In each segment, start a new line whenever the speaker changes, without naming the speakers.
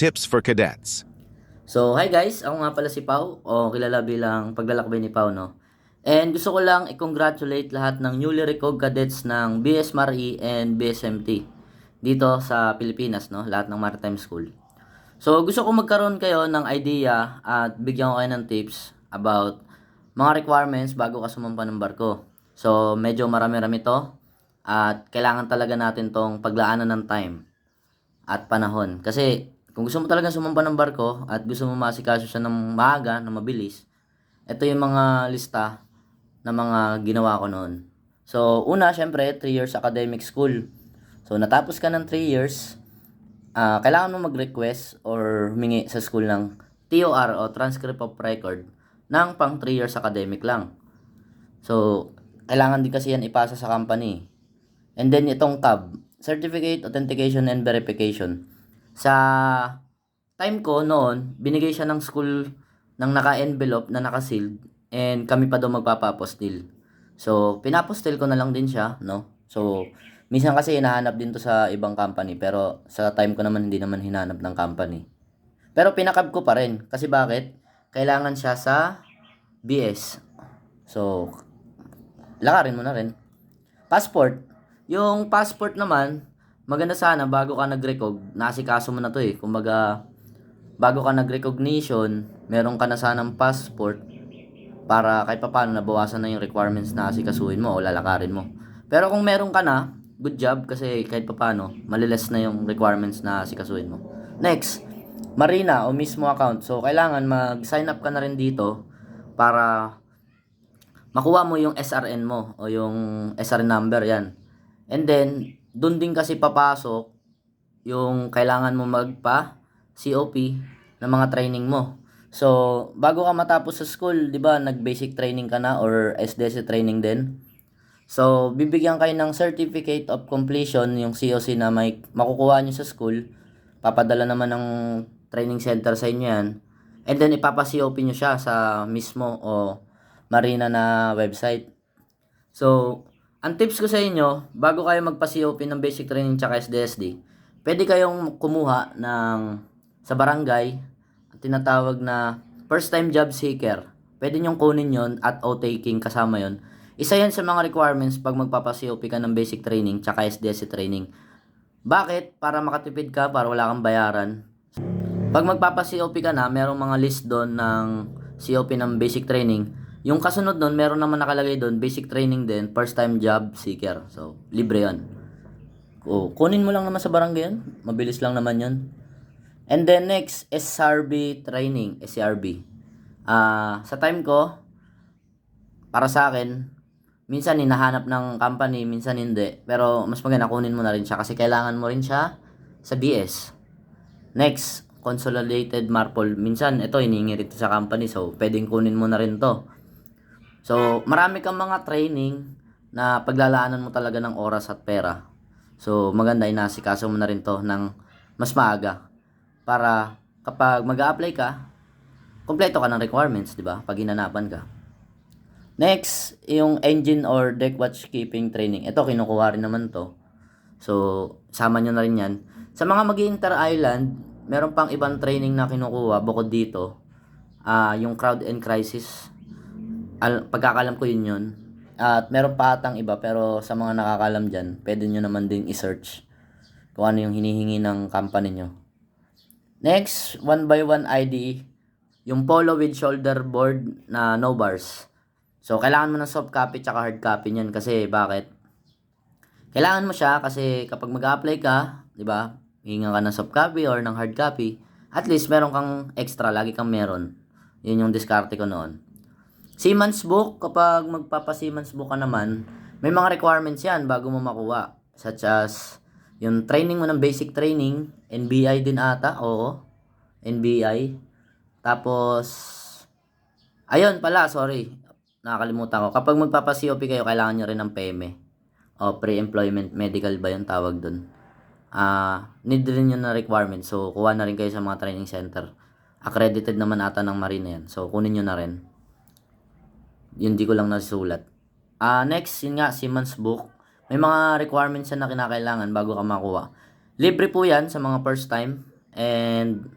Tips for Cadets.
So, hi guys, ako nga pala si Pau, o kilala bilang paglalakbay ni Pau, no? And gusto ko lang i-congratulate lahat ng newly recog cadets ng BSMRE and BSMT dito sa Pilipinas, no? Lahat ng maritime school. So, gusto ko magkaroon kayo ng idea at bigyan ko kayo ng tips about mga requirements bago ka sumampa ng barko. So, medyo marami-rami to at kailangan talaga natin tong paglaanan ng time at panahon. Kasi kung gusto mo talaga sumampa ng barko at gusto mo masikaso siya ng maaga, na mabilis, ito yung mga lista na mga ginawa ko noon. So, una, syempre, 3 years academic school. So, natapos ka ng 3 years, ah kailangan mo mag-request or humingi sa school ng TOR o Transcript of Record ng pang 3 years academic lang. So, kailangan din kasi yan ipasa sa company. And then itong tab, Certificate, Authentication, and Verification. Sa time ko noon, binigay siya ng school ng naka-envelope na naka-sealed and kami pa daw magpapapostil. So, pinapostil ko na lang din siya, no? So, minsan kasi hinahanap din to sa ibang company pero sa time ko naman hindi naman hinanap ng company. Pero pinakab ko pa rin. Kasi bakit? Kailangan siya sa BS. So, lakarin mo na rin. Passport. Yung passport naman, maganda sana bago ka nag-recog, nasikaso mo na to eh. Kumbaga, bago ka nag-recognition, meron ka na sanang passport para kahit papaano nabawasan na yung requirements na asikasuhin mo o lalakarin mo. Pero kung meron ka na, good job kasi kahit papaano, maliles na yung requirements na asikasuhin mo. Next, Marina o mismo account. So, kailangan mag-sign up ka na rin dito para makuha mo yung SRN mo o yung SRN number yan. And then, dun din kasi papasok yung kailangan mo magpa COP ng mga training mo. So, bago ka matapos sa school, 'di ba, nag-basic training ka na or SDS training din. So, bibigyan kayo ng certificate of completion, yung COC na may makukuha nyo sa school. Papadala naman ng training center sa inyo yan. And then, ipapa-COP nyo siya sa mismo o Marina na website. So, ang tips ko sa inyo, bago kayo magpa-COP ng basic training tsaka SDSD, pwede kayong kumuha ng sa barangay, ang tinatawag na first time job seeker. Pwede nyong kunin yon at o-taking kasama yon. Isa yan sa mga requirements pag magpapa-COP ka ng basic training tsaka SDSD training. Bakit? Para makatipid ka, para wala kang bayaran. Pag magpapa-COP ka na, merong mga list doon ng COP ng basic training. Yung kasunod doon, meron naman nakalagay doon, basic training din, first time job seeker. So, libre yon. O, kunin mo lang naman sa barangay yun. Mabilis lang naman yun. And then next, SRB training, SRB. Ah, sa time ko, para sa akin, minsan hinahanap ng company, minsan hindi. Pero mas maganda kunin mo na rin siya kasi kailangan mo rin siya sa BS. Next, consolidated marple. Minsan, ito, hinihingi rin sa company. So, pwedeng kunin mo na rin to. So, marami kang mga training na paglalaanan mo talaga ng oras at pera. So, maganda, inasikaso mo na rin to ng mas maaga. Para kapag mag apply ka, kompleto ka ng requirements, di ba? Pag hinanapan ka. Next, yung engine or deck watch keeping training. Ito, kinukuha rin naman to. So, sama nyo na rin yan. Sa mga mag inter-island, meron pang ibang training na kinukuha bukod dito. Ah, yung crowd and crisis. Al- pagkakalam ko yun yun. At meron pa atang iba pero sa mga nakakalam dyan, pwede nyo naman din i-search kung ano yung hinihingi ng company nyo. Next, one by one ID, yung polo with shoulder board na no bars. So, kailangan mo ng soft copy tsaka hard copy niyan kasi bakit? Kailangan mo siya kasi kapag mag-apply ka, 'di ba? Hinga ka ng soft copy or ng hard copy, at least meron kang extra, lagi kang meron. 'Yun yung diskarte ko noon. Seaman's book, kapag magpapa-Seaman's book ka naman, may mga requirements 'yan bago mo makuha. Such as yung training mo ng basic training, NBI din ata, oo. NBI. Tapos Ayun pala, sorry. Nakakalimutan ko. Kapag magpapa-COP kayo, kailangan nyo rin ng PME. O pre-employment medical ba yung tawag doon? Ah, need rin yun na requirement. So, kuha na rin kayo sa mga training center. Accredited naman ata ng Marina yan. So, kunin nyo na rin. Yun di ko lang nasulat. Ah, next, yun nga, Siemens book. May mga requirements na kinakailangan bago ka makuha. Libre po yan sa mga first time. And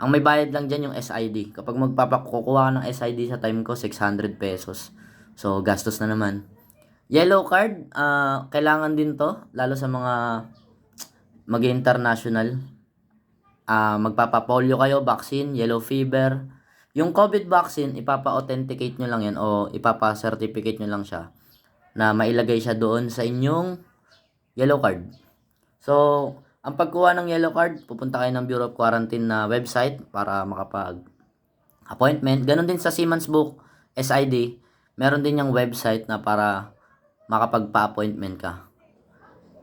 ang may bayad lang dyan yung SID. Kapag magpapakukuha ka ng SID sa time ko, 600 pesos. So, gastos na naman. Yellow card, ah, kailangan din to, lalo sa mga mag-international. Ah, magpapa-polio kayo, vaccine, yellow fever. Yung COVID vaccine, ipapa-authenticate nyo lang yan o ipapa-certificate nyo lang siya na mailagay siya doon sa inyong yellow card. So, ang pagkuha ng yellow card, pupunta kayo ng Bureau of Quarantine na website para makapag appointment. Ganon din sa Siemens Book SID, meron din yung website na para makapagpa-appointment ka.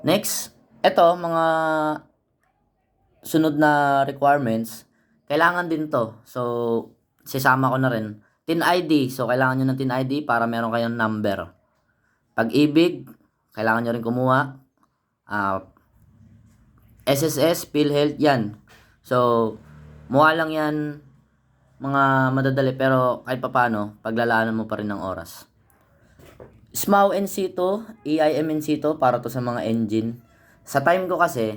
Next, ito mga sunod na requirements, kailangan din to. So, sisama ko na rin. TIN ID. So, kailangan nyo ng TIN ID para meron kayong number. Pag-ibig, kailangan nyo rin kumuha. Ah, SSS, PhilHealth, yan. So, mukha lang yan mga madadali pero kahit papano, paglalaanan mo pa rin ng oras. SMAW NC2, EIM NC2 para to sa mga engine. Sa time ko kasi,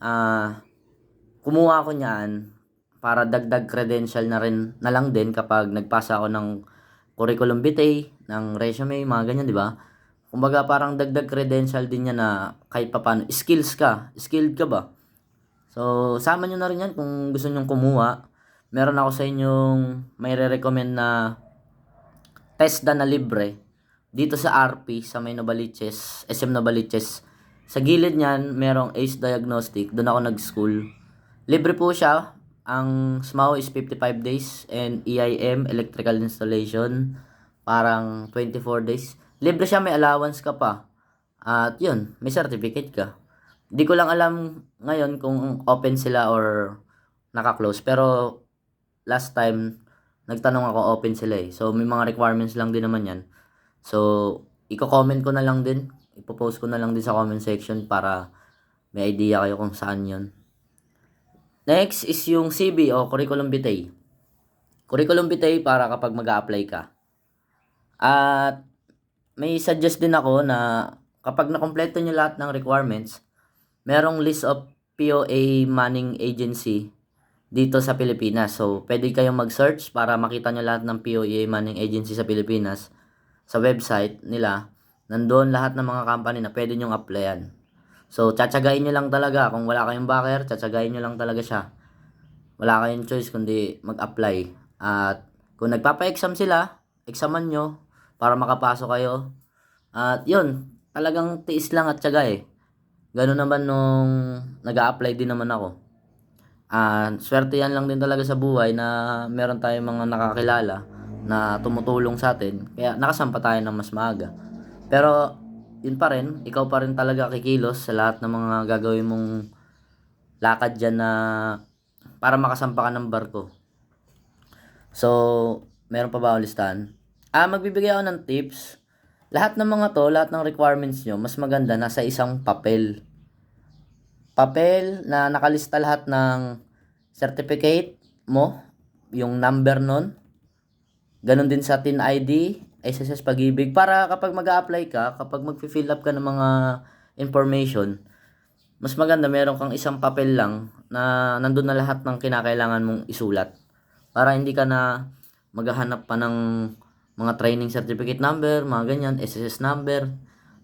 ah, kumuha ako niyan para dagdag credential na rin na lang din kapag nagpasa ako ng curriculum vitae, ng resume, mga ganyan, di ba? Kumbaga parang dagdag credential din niya na kahit papano, skills ka, skilled ka ba? So, sama nyo na rin yan kung gusto nyong kumuha. Meron ako sa inyong may re-recommend na TESDA na libre dito sa RP sa may Novaliches, SM Novaliches. Sa gilid niyan, merong ACE Diagnostic. Doon ako nag-school. Libre po siya. Ang SMAO is 55 days and EIM, Electrical Installation, parang 24 days. Libre siya, may allowance ka pa. At yun, may certificate ka. Di ko lang alam ngayon kung open sila or naka-close. Pero last time, nagtanong ako open sila eh. So, may mga requirements lang din naman yan. So, i-comment ko na lang din. Ipopost ko na lang din sa comment section para may idea kayo kung saan yon. Next is yung CB o Curriculum Vitae. Curriculum Vitae para kapag mag apply ka. At may suggest din ako na kapag nakompleto nyo lahat ng requirements, merong list of POA Manning Agency dito sa Pilipinas. So, pwede kayong mag-search para makita nyo lahat ng POA Manning Agency sa Pilipinas sa website nila. Nandoon lahat ng mga company na pwede nyong applyan. So, tsatsagain nyo lang talaga. Kung wala kayong backer, tsatsagain nyo lang talaga siya. Wala kayong choice kundi mag-apply. At kung nagpapa-exam sila, examan nyo para makapasok kayo. At yun, talagang tiis lang at tsaga eh. Ganun naman nung nag apply din naman ako. Ah, swerte yan lang din talaga sa buhay na meron tayong mga nakakilala na tumutulong sa atin. Kaya nakasampa tayo ng mas maaga. Pero yun pa rin, ikaw pa rin talaga kikilos sa lahat ng mga gagawin mong lakad dyan na para makasampa ka ng barko. So, meron pa ba akong listahan? Ah, magbibigay ako ng tips. Lahat ng mga to, lahat ng requirements nyo, mas maganda nasa isang papel. Papel na nakalista lahat ng certificate mo, yung number nun. Ganon din sa TIN ID, SSS Pag-ibig. Para kapag mag apply ka, kapag mag-fill up ka ng mga information, mas maganda meron kang isang papel lang na nandun na lahat ng kinakailangan mong isulat. Para hindi ka na maghahanap pa ng mga training certificate number, mga ganyan, SSS number.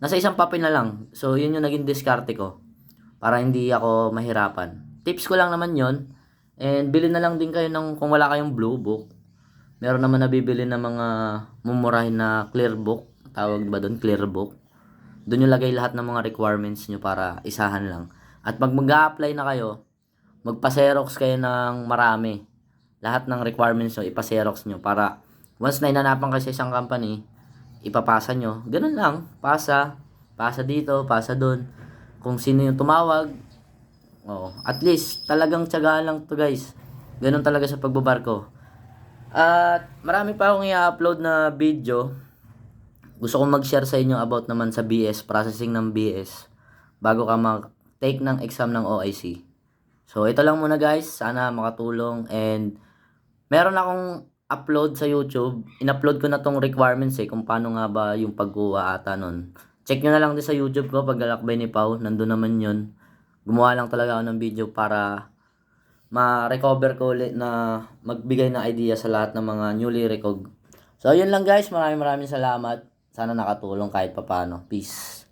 Nasa isang papel na lang. So, yun yung naging diskarte ko. Para hindi ako mahirapan. Tips ko lang naman yon And bilhin na lang din kayo ng kung wala kayong blue book. Meron naman nabibili ng mga mumurahin na clear book. Tawag ba doon? Clear book. Doon yung lagay lahat ng mga requirements nyo para isahan lang. At pag mag-apply na kayo, magpa-xerox kayo ng marami. Lahat ng requirements nyo, ipa-xerox nyo para once na inanapan kayo sa isang company, ipapasa nyo. Ganun lang. Pasa. Pasa dito, pasa doon. Kung sino yung tumawag. Oo. At least, talagang tiyagaan lang to guys. Ganun talaga sa pagbabarko. At marami pa akong i-upload na video. Gusto kong mag-share sa inyo about naman sa BS, processing ng BS. Bago ka mag-take ng exam ng OIC. So, ito lang muna guys. Sana makatulong. And, meron akong upload sa YouTube. In-upload ko na tong requirements eh, kung paano nga ba yung pagkuha ata nun. Check nyo na lang din sa YouTube ko, paglalakbay ni Pau, nandun naman yun. Gumawa lang talaga ako ng video para ma-recover ko ulit na magbigay ng idea sa lahat ng mga newly recog. So, yun lang guys. Maraming maraming salamat. Sana nakatulong kahit papano. Peace.